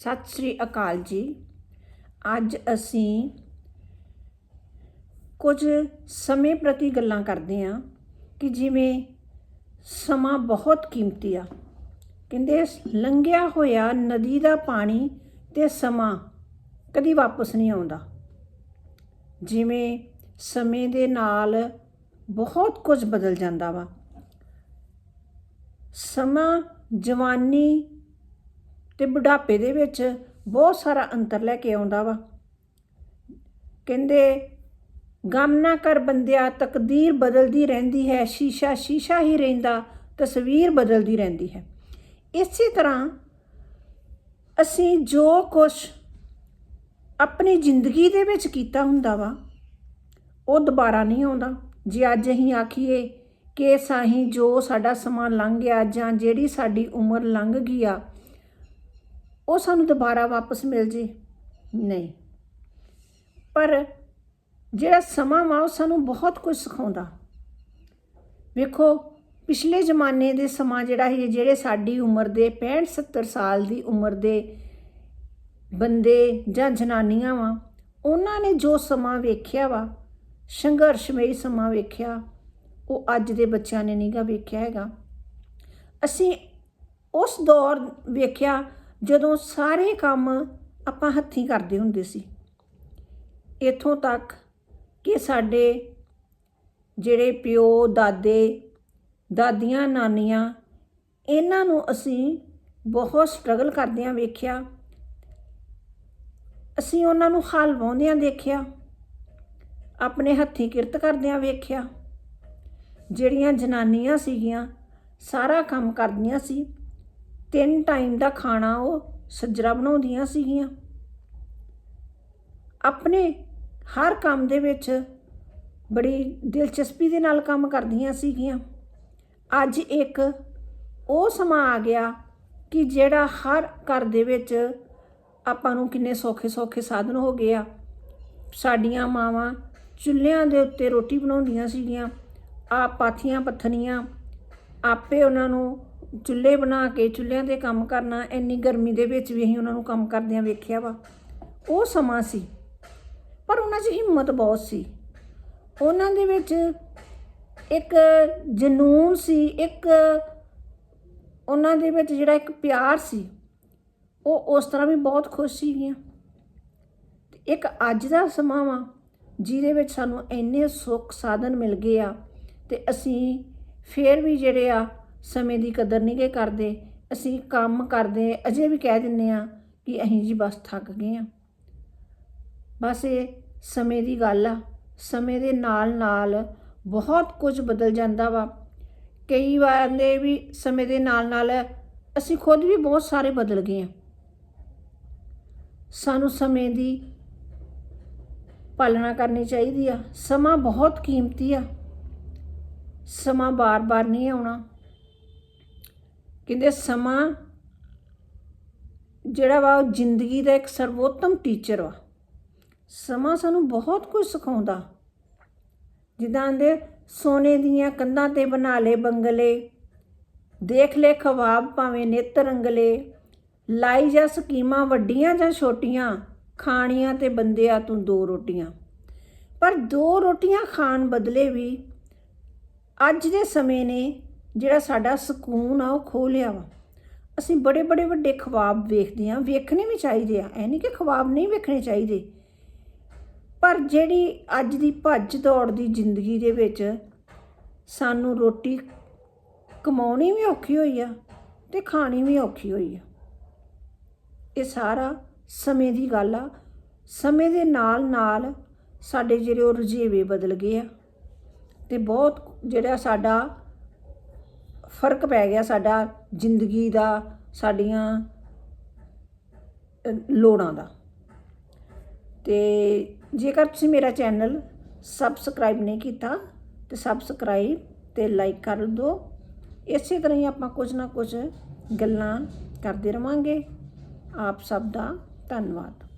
ਸਤਿ ਸ੍ਰੀ ਅਕਾਲ ਜੀ। ਅੱਜ ਅਸੀਂ ਕੁਝ ਸਮੇਂ ਪ੍ਰਤੀ ਗੱਲਾਂ ਕਰਦੇ ਹਾਂ ਕਿ ਜਿਵੇਂ ਸਮਾਂ ਬਹੁਤ ਕੀਮਤੀ ਆ। ਕਹਿੰਦੇ, ਲੰਘਿਆ ਹੋਇਆ ਨਦੀ ਦਾ ਪਾਣੀ ਤੇ ਸਮਾਂ ਕਦੀ ਵਾਪਸ ਨਹੀਂ ਆਉਂਦਾ। ਜਿਵੇਂ ਸਮੇਂ ਦੇ ਨਾਲ ਬਹੁਤ ਕੁਝ ਬਦਲ ਜਾਂਦਾ ਵਾ। ਸਮਾਂ ਜਵਾਨੀ ਤੇ ਬੁਢਾਪੇ ਦੇ ਵਿੱਚ ਬਹੁਤ ਸਾਰਾ ਅੰਤਰ ਲੈ ਕੇ ਆਉਂਦਾ ਵਾ। ਕਹਿੰਦੇ, ਗਮ ਨਾ ਕਰ ਬੰਦਿਆ, ਤਕਦੀਰ ਬਦਲਦੀ ਰਹਿੰਦੀ ਹੈ, ਸ਼ੀਸ਼ਾ ਸ਼ੀਸ਼ਾ ਹੀ ਰਹਿੰਦਾ, ਤਸਵੀਰ ਬਦਲਦੀ ਰਹਿੰਦੀ ਹੈ। ਇਸੇ ਤਰ੍ਹਾਂ ਅਸੀਂ ਜੋ ਕੁਝ ਆਪਣੀ ਜ਼ਿੰਦਗੀ ਦੇ ਵਿੱਚ ਕੀਤਾ ਹੁੰਦਾ ਵਾ, ਉਹ ਦੁਬਾਰਾ ਨਹੀਂ ਆਉਂਦਾ। ਜੇ ਅੱਜ ਅਸੀਂ ਆਖੀਏ ਕਿ ਸਾਹੀਂ ਜੋ ਸਾਡਾ ਸਮਾਂ ਲੰਘ ਗਿਆ ਜਾਂ ਜਿਹੜੀ ਸਾਡੀ ਉਮਰ ਲੰਘ ਗਈ ਆ ਉਹ ਸਾਨੂੰ ਦੁਬਾਰਾ ਵਾਪਸ ਮਿਲ ਜੇ? ਨਹੀਂ। ਪਰ ਜਿਹੜਾ ਸਮਾਂ ਵਾ, ਉਹ ਸਾਨੂੰ ਬਹੁਤ ਕੁਝ ਸਿਖਾਉਂਦਾ। ਵੇਖੋ, ਪਿਛਲੇ ਜ਼ਮਾਨੇ ਦੇ ਸਮਾਂ ਜਿਹੜਾ ਹੈ ਜਿਹੜੇ ਸਾਡੀ ਉਮਰ ਦੇ 65 70 ਸਾਲ ਦੀ ਉਮਰ ਦੇ ਬੰਦੇ ਜਾਂ ਜਨਾਨੀਆਂ ਵਾ, ਉਹਨਾਂ ਨੇ ਜੋ ਸਮਾਂ ਵੇਖਿਆ ਵਾ ਸੰਘਰਸ਼ਮਈ ਸਮਾਂ ਵੇਖਿਆ, ਉਹ ਅੱਜ ਦੇ ਬੱਚਿਆਂ ਨੇ ਨਹੀਂਗਾ ਵੇਖਿਆ ਹੈਗਾ। ਅਸੀਂ ਉਸ ਦੌਰ ਵੇਖਿਆ ਜਦੋਂ ਸਾਰੇ ਕੰਮ ਆਪਾਂ ਹੱਥੀਂ ਕਰਦੇ ਹੁੰਦੇ ਸੀ, ਇਥੋਂ ਤੱਕ ਕਿ ਸਾਡੇ ਜਿਹੜੇ ਪਿਓ, ਦਾਦੇ, ਦਾਦੀਆਂ, ਨਾਨੀਆਂ, ਇਹਨਾਂ ਨੂੰ ਅਸੀਂ ਬਹੁਤ ਸਟਰਗਲ ਕਰਦਿਆਂ ਵੇਖਿਆ, ਅਸੀਂ ਉਹਨਾਂ ਨੂੰ ਹਲ ਵਾਉਂਦਿਆਂ ਦੇਖਿਆ, ਆਪਣੇ ਹੱਥੀਂ ਕਿਰਤ ਕਰਦਿਆਂ ਵੇਖਿਆ, ਜਿਹੜੀਆਂ ਜਨਾਨੀਆਂ ਸੀਗੀਆਂ, ਸਾਰਾ ਕੰਮ ਕਰਦੀਆਂ ਸੀ ਤਿੰਨ ਟਾਈਮ ਦਾ ਖਾਣਾ ਉਹ ਸੱਜਰਾ ਬਣਾਉਂਦੀਆਂ ਸੀਗੀਆਂ। ਆਪਣੇ ਹਰ ਕੰਮ ਦੇ ਵਿੱਚ ਬੜੀ ਦਿਲਚਸਪੀ ਦੇ ਨਾਲ ਕੰਮ ਕਰਦੀਆਂ ਸੀਗੀਆਂ। ਅੱਜ ਇੱਕ ਉਹ ਸਮਾਂ ਆ ਗਿਆ ਕਿ ਜਿਹੜਾ ਹਰ ਘਰ ਦੇ ਵਿੱਚ ਆਪਾਂ ਨੂੰ ਕਿੰਨੇ ਸੌਖੇ ਸੌਖੇ ਸਾਧਨ ਹੋ ਗਏ ਆ। ਸਾਡੀਆਂ ਮਾਵਾਂ ਚੁੱਲ੍ਹਿਆਂ ਦੇ ਉੱਤੇ ਰੋਟੀ ਬਣਾਉਂਦੀਆਂ ਸੀਗੀਆਂ ਆ ਪਾਥੀਆਂ ਪੱਥਣੀਆਂ ਆਪੇ ਉਹਨਾਂ ਨੂੰ ਚੁੱਲ੍ਹੇ ਬਣਾ ਕੇ ਚੁੱਲ੍ਹਿਆਂ ਤੇ ਕੰਮ ਕਰਨਾ, ਇੰਨੀ ਗਰਮੀ ਦੇ ਵਿੱਚ ਵੀ ਅਸੀਂ ਉਹਨਾਂ ਨੂੰ ਕੰਮ ਕਰਦਿਆਂ ਵੇਖਿਆ ਵਾ। ਉਹ ਸਮਾਂ ਸੀ, ਪਰ ਉਹਨਾਂ 'ਚ ਹਿੰਮਤ ਬਹੁਤ ਸੀ। ਉਹਨਾਂ ਦੇ ਵਿੱਚ ਇੱਕ ਜਨੂਨ ਸੀ, ਇੱਕ ਉਹਨਾਂ ਦੇ ਵਿੱਚ ਜਿਹੜਾ ਇੱਕ ਪਿਆਰ ਸੀ, ਉਹ ਉਸ ਤਰ੍ਹਾਂ ਵੀ ਬਹੁਤ ਖੁਸ਼ ਸੀਗੀਆਂ। ਤੇ ਇੱਕ ਅੱਜ ਦਾ ਸਮਾਂ ਵਾ, ਜਿਹਦੇ ਵਿੱਚ ਸਾਨੂੰ ਇੰਨੇ ਸੁੱਖ ਸਾਧਨ ਮਿਲ ਗਏ ਆ, ਤੇ ਅਸੀਂ ਫੇਰ ਵੀ ਜਿਹੜੇ ਆ ਸਮੇਂ ਦੀ ਕਦਰ ਨਹੀਂ ਗੇ ਕਰਦੇ। ਅਸੀਂ ਕੰਮ ਕਰਦੇ ਅਜੇ ਵੀ ਕਹਿ ਦਿੰਨੇ ਆ ਕਿ ਅਸੀਂ ਜੀ ਬਸ ਥੱਕ ਗਏ ਆ ਬਸ ਇਹ ਸਮੇਂ ਦੀ ਗੱਲ ਆ। ਸਮੇਂ ਦੇ ਨਾਲ ਨਾਲ ਬਹੁਤ ਕੁਝ ਬਦਲ ਜਾਂਦਾ ਵਾ। ਕਈ ਵਾਰ ਦੇ ਵੀ ਸਮੇਂ ਦੇ ਨਾਲ ਨਾਲ ਅਸੀਂ ਖੁਦ ਵੀ ਬਹੁਤ ਸਾਰੇ ਬਦਲ ਗਏ ਆ ਸਾਨੂੰ ਸਮੇਂ ਦੀ ਪਾਲਣਾ ਕਰਨੀ ਚਾਹੀਦੀ ਆ। ਸਮਾਂ ਬਹੁਤ ਕੀਮਤੀ ਆ। ਸਮਾਂ ਬਾਰ-ਬਾਰ ਨਹੀਂ ਆਉਣਾ। ਕਹਿੰਦੇ ਸਮਾਂ ਜਿਹੜਾ ਵਾ ਉਹ ਜ਼ਿੰਦਗੀ ਦਾ ਇੱਕ ਸਰਵੋਤਮ ਟੀਚਰ ਵਾ। ਸਮਾਂ ਸਾਨੂੰ ਬਹੁਤ ਕੁਝ ਸਿਖਾਉਂਦਾ। ਜਿੱਦਾਂ ਦੇ ਸੋਨੇ ਦੀਆਂ ਕੰਧਾਂ ਤੇ ਬਣਾ ਲੇ ਬੰਗਲੇ, ਦੇਖ ਲੈ ਖਵਾਬ ਭਾਵੇਂ ਨਿਤ ਰੰਗਲੇ, ਲਾਈ ਜਾਂ ਸਕੀਮਾਂ ਵੱਡੀਆਂ ਜਾਂ ਛੋਟੀਆਂ, ਖਾਣੀਆਂ ਤੇ ਬੰਦਿਆ ਤੂੰ ਦੋ ਰੋਟੀਆਂ। ਪਰ ਦੋ ਰੋਟੀਆਂ ਖਾਣ ਬਦਲੇ ਵੀ ਅੱਜ ਦੇ ਸਮੇਂ ਨੇ ਜਿਹੜਾ ਸਾਡਾ ਸਕੂਨ ਆ, ਉਹ ਖੋ ਲਿਆ ਵਾ। ਅਸੀਂ ਬੜੇ ਬੜੇ ਵੱਡੇ ਖਵਾਬ ਵੇਖਦੇ ਆ ਵੇਖਣੇ ਵੀ ਚਾਹੀਦੇ ਆ। ਐ ਨਹੀਂ ਕਿ ਖਵਾਬ ਨਹੀਂ ਵੇਖਣੇ ਚਾਹੀਦੇ। ਪਰ ਜਿਹੜੀ ਅੱਜ ਦੀ ਭੱਜ ਦੌੜ ਦੀ ਜ਼ਿੰਦਗੀ ਦੇ ਵਿੱਚ ਸਾਨੂੰ ਰੋਟੀ ਕਮਾਉਣੀ ਵੀ ਔਖੀ ਹੋਈ ਆ ਤੇ ਖਾਣੀ ਵੀ ਔਖੀ ਹੋਈ ਆ। ਇਹ ਸਾਰਾ ਸਮੇਂ ਦੀ ਗੱਲ ਆ। ਸਮੇਂ ਦੇ ਨਾਲ ਨਾਲ ਸਾਡੇ ਜਿਹੜੇ ਉਹ ਰੁਝੇਵੇ ਬਦਲ ਗਏ ਆ। ਤੇ ਬਹੁਤ ਜਿਹੜਾ ਸਾਡਾ ਫ਼ਰਕ ਪੈ ਗਿਆ ਸਾਡਾ ਜ਼ਿੰਦਗੀ ਦਾ, ਸਾਡੀਆਂ ਲੋੜਾਂ ਦਾ। ਤੇ ਜੇਕਰ ਤੁਸੀਂ ਮੇਰਾ ਚੈਨਲ ਸਬਸਕ੍ਰਾਈਬ ਨਹੀਂ ਕੀਤਾ, ਤੇ ਸਬਸਕ੍ਰਾਈਬ ਤੇ ਲਾਈਕ ਕਰ ਦਿਓ। ਇਸੇ ਤਰ੍ਹਾਂ ਹੀ ਆਪਾਂ ਕੁਝ ਨਾ ਕੁਝ ਗੱਲਾਂ ਕਰਦੇ ਰਵਾਂਗੇ। ਆਪ ਸਭ ਦਾ ਧੰਨਵਾਦ।